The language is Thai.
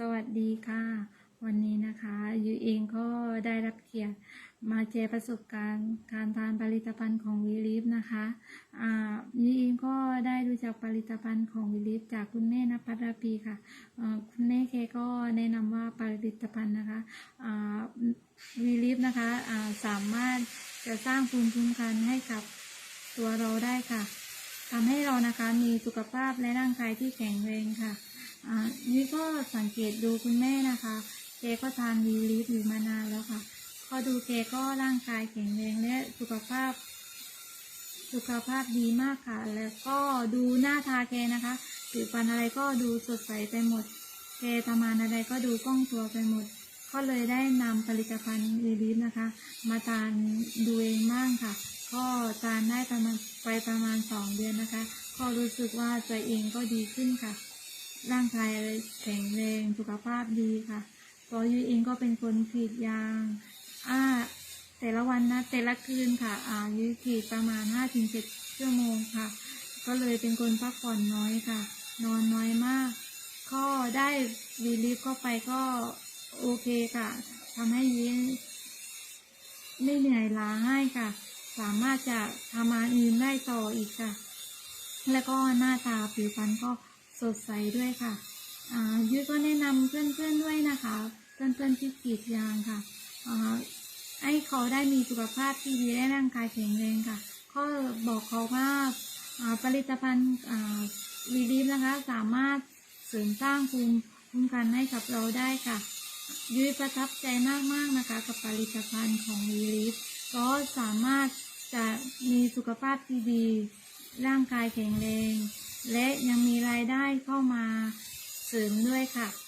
สวัสดีค่ะ วันนี้นะคะยูเองก็ได้รับเกียรติมาแชร์ประสบการณ์การทานผลิตภัณฑ์ของวีลิฟนะคะอ่ายูเองก็ได้รู้จักผลิตภัณฑ์ของวีลิฟจากคุณแม่นภัทรพีค่ะคุณแม่แกก็แนะนำว่าผลิตภัณฑ์นะคะอ่าวีลิฟนะคะอ่าสามารถจะสร้างภูมิคุ้มกันให้กับตัวเราได้ค่ะทำให้เรานะคะมีสุขภาพและร่างกายที่แข็งแรงค่ะอ่า นี่ก็สังเกตดูคุณแม่นะคะ แกก็ทานวีลิฟอยู่มานานแล้วค่ะ ก็ดูแกก็ร่างกายแข็งแรงและสุขภาพ สุขภาพดีมากค่ะ แล้วก็ดูหน้าทาแกนะคะผิวพรรณอะไรก็ดูสดใสไปหมด แกทำงานอะไรก็ดูคล่องตัวไปหมด ก็เลยได้นำผลิตภัณฑ์วีลิฟนะคะ มาทานดูเองบ้างค่ะ ก็ทานได้ประมาณไปประมาณสองเดือนนะคะ ก็รู้สึกว่าตัวเองก็ดีขึ้นค่ะ ร่างกายแข็งแรงสุขภาพดีค่ะตัวยูเองก็เป็นคนกรีดยางอ่าแต่ละวันนะแต่ละคืนค่ะอ่ายูกรีดประมาณห้าถึงเจ็ดชั่วโมงค่ะ ก็เลยเป็นคนพักผ่อนน้อยค่ะ นอนน้อยมาก ก็ได้วีลิฟเข้าไปก็โอเคค่ะทำให้ยีไม่เหนื่อยล้าให้ค่ะ สามารถจะทำงานอื่นได้ต่ออีกค่ะ แล้วก็หน้าตาผิวพรรณก็ สดใสด้วยค่ะอ่ายุ้ยก็แนะนำเพื่อนๆด้วยนะคะ เพื่อนๆที่กรีดยางค่ะอ่าให้เขาได้มีสุขภาพที่ดีและร่างกายแข็งแรงค่ะ ก็บอกเขาว่าผลิตภัณฑ์อ่าวีลิฟนะคะ สามารถเสริมสร้างภูมิคุ้มกันให้กับเราได้ค่ะ ยุ้ยประทับใจมากๆนะคะ กับผลิตภัณฑ์ของวีลิฟก็สามารถจะมีสุขภาพที่ดี ร่างกายแข็งแรง และยังมีรายได้เข้ามาเสริมด้วยค่ะ